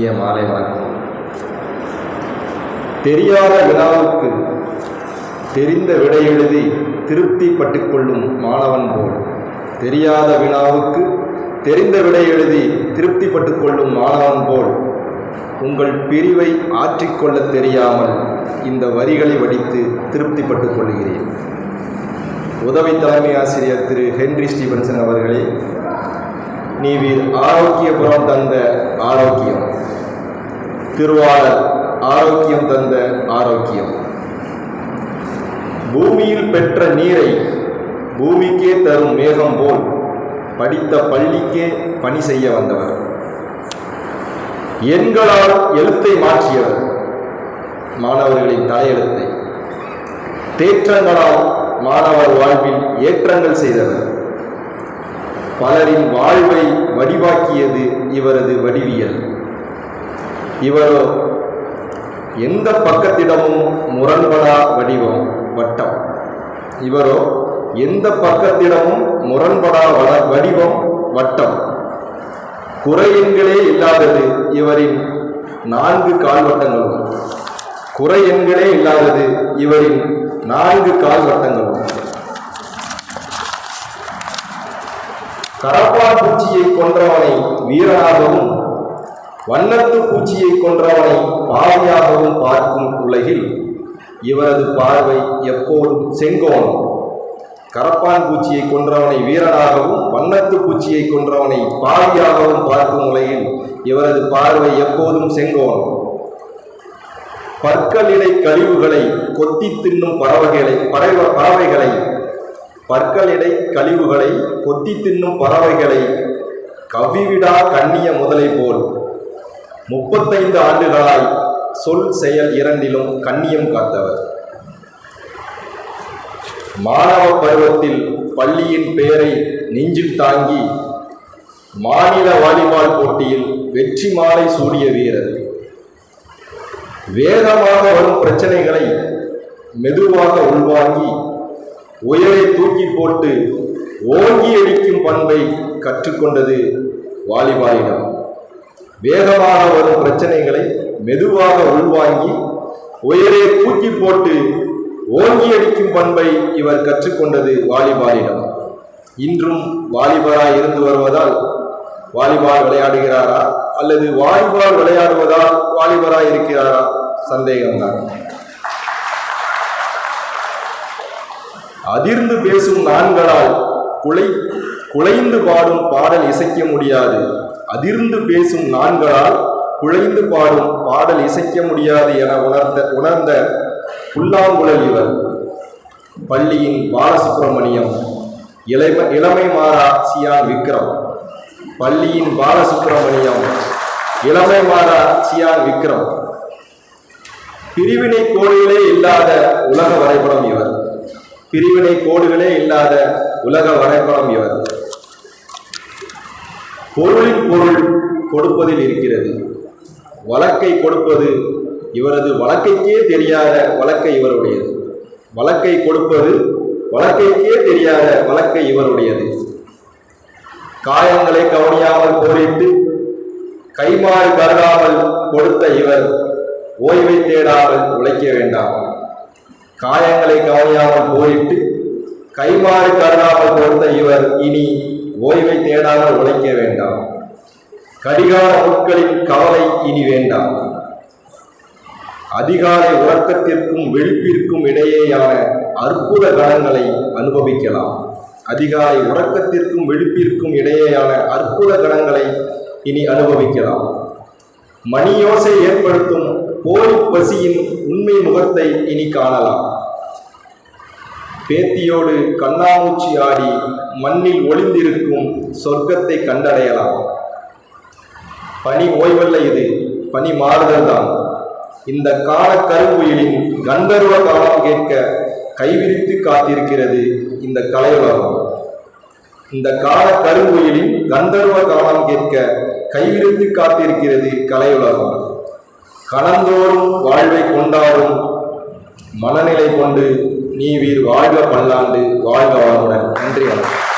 இனிய மாலை வணக்கம். தெரியாத வினாவுக்கு தெரிந்த விடை எழுதி திருப்திப்பட்டுக் கொள்ளும் மாணவன் போல். தெரியாத வினாவுக்கு தெரிந்த விடை எழுதி திருப்திப்பட்டுக் கொள்ளும் மாணவன் போல். உங்கள் பிரிவை ஆற்றிக்கொள்ள தெரியாமல் இந்த வரிகளை வடித்து திருப்திப்பட்டுக் கொள்கிறேன். உதவி தலைமை ஆசிரியர் திரு ஹென்ரி ஸ்டீவன்சன் அவர்களே நீவீர் ஆரோக்கியபுரம் தந்த ஆரோக்கியம். திருவாளர் ஆரோக்கியம் தந்த ஆரோக்கியம். பூமியில் பெற்ற நீரை பூமிக்கே தரும் மேகம் போல் படித்த பள்ளிக்கே பணி செய்ய வந்தவர். எண்களால் எழுத்தை மாற்றியவர் மாணவர்களின் தலையெழுத்தை. தேற்றங்களால் மாணவர் வாழ்வில் ஏற்றங்கள் செய்தவர். பலரின் வாழ்வை வடிவாக்கியது இவரது வடிவியல். இவரோ எந்த பக்கத்திடமும் முரண்படா வடிவம் வட்டம். இவரோ எந்த பக்கத்திடமும் முரண்படா வட வடிவம் வட்டம். குறையெண்களே இல்லாதது இவரின் நான்கு கால்வட்டங்களும். குறையெண்களே இல்லாதது இவரின் நான்கு கால்வட்டங்களும். கரப்பான் பூச்சியை கொன்றவனை வீரனாகவும் வண்ணத்து பூச்சியை கொன்றவனை பாவியாகவும் பார்க்கும் உலகில் இவரது பார்வை எப்போதும் செங்கோணம் கரப்பான் பூச்சியை கொன்றவனை வீரனாகவும் வண்ணத்து பூச்சியை கொன்றவனை பாவியாகவும் பார்க்கும் உலகில் இவரது பார்வை எப்போதும் செங்கோணம் பற்களிடை கழிவுகளை கொத்தி தின்னும் பறவைகளை பறவை பறவைகளை பற்களிடை கழிவுகளை கொத்தி தின்னும் பறவைகளை கவ்விவிடா கண்ணிய முதலை போல். முப்பத்தைந்து ஆண்டுகளாய் சொல் செயல் இரண்டிலும் கண்ணியம் காத்தவர். மாணவ பருவத்தில் பள்ளியின் பெயரை நெஞ்சில் தாங்கி மாநில வாலிபால் போட்டியில் வெற்றி மாலை சூடிய வீரர். வேகமாக வரும் பிரச்சனைகளை மெதுவாக உள்வாங்கி உயரை தூக்கி போட்டு ஓங்கி அடிக்கும் பண்பை கற்றுக்கொண்டது வாலிபாயிடம் வேகமாக வரும் பிரச்சனைகளை மெதுவாக உள்வாங்கி உயரே தூக்கி போட்டு ஓங்கி அடிக்கும் பண்பை இவர் கற்றுக்கொண்டது வாலிபாலிடம். இன்றும் வாலிபராய் இருந்து வருவதால் வாலிபால் விளையாடுகிறாரா? அல்லது வாலிபால் விளையாடுவதால் வாலிபராய் இருக்கிறாரா? சந்தேகம்தான். அதிர்ந்து பேசும் நான்களால் குலை குலைந்து பாடும் பாடல் இசைக்க முடியாது. அதிர்ந்து பேசும் நான்களால் குழைந்து பாடும் பாடல் இசைக்க முடியாது என உணர்ந்த உணர்ந்த புல்லாங்குழல் இவர். பள்ளியின் பாலசுப்பிரமணியம் இளமை இளமை மாறா சியான் விக்ரம். பள்ளியின் பாலசுப்பிரமணியம் இளமை மாறா சியான் விக்ரம். பிரிவினை கோடிகளே இல்லாத உலக வரைபடம் இவர். பிரிவினை கோடுகளே இல்லாத உலக வரைபடம் இவர். பொருளின் பொருள் கொடுப்பதில் இருக்கிறது. வழக்கை கொடுப்பது இவரது வழக்கைக்கே தெரியாத வழக்கை இவருடையது. வழக்கை கொடுப்பது வழக்கைக்கே தெரியாத வழக்கை இவருடையது. காயங்களை கவனியாமல் போரிட்டு கைமாறு கருதாமல் கொடுத்த இவர் ஓய்வை தேடாமல் உழைக்க வேண்டாம். காயங்களை கவனியாமல் போயிட்டு கைமாறு கருணாமல் கொடுத்த இவர் இனி ஓய்வை தேடாமல் உழைக்க வேண்டாம். கடிகார பொருட்களின் கவலை இனி வேண்டாம். அதிகாலை உறக்கத்திற்கும் விழிப்பிற்கும் இடையேயான அற்புத கணங்களை அனுபவிக்கலாம். அதிகாலை உறக்கத்திற்கும் விழிப்பிற்கும் இடையேயான அற்புத கணங்களை இனி அனுபவிக்கலாம். மணியோசை ஏற்படுத்தும் போலி பசியின் உண்மை முகத்தை இனி காணலாம். பேத்தியோடு கண்ணாமூச்சி ஆடி மண்ணில் ஒளிந்திருக்கும் சொர்க்கத்தை கண்டடையலாம். பனி ஓய்வல்ல இது பனி மாறுதல் தான். இந்த கால கருங்குயிலின் கந்தர்வ காலம் கேட்க கைவிரித்து காத்திருக்கிறது இந்த கலையுலகம். இந்த கால கருங்குயிலின் கந்தர்வ காலம் கேட்க கைவிரித்து காத்திருக்கிறது கலையுலகம். கணந்தோறும் வாழ்வை கொண்டாடும் மனநிலை கொண்டு நீ வீர் வாழ்க பல்லாண்டு வாழ்க வாழ்வுடன் நன்றி வணக்கம்.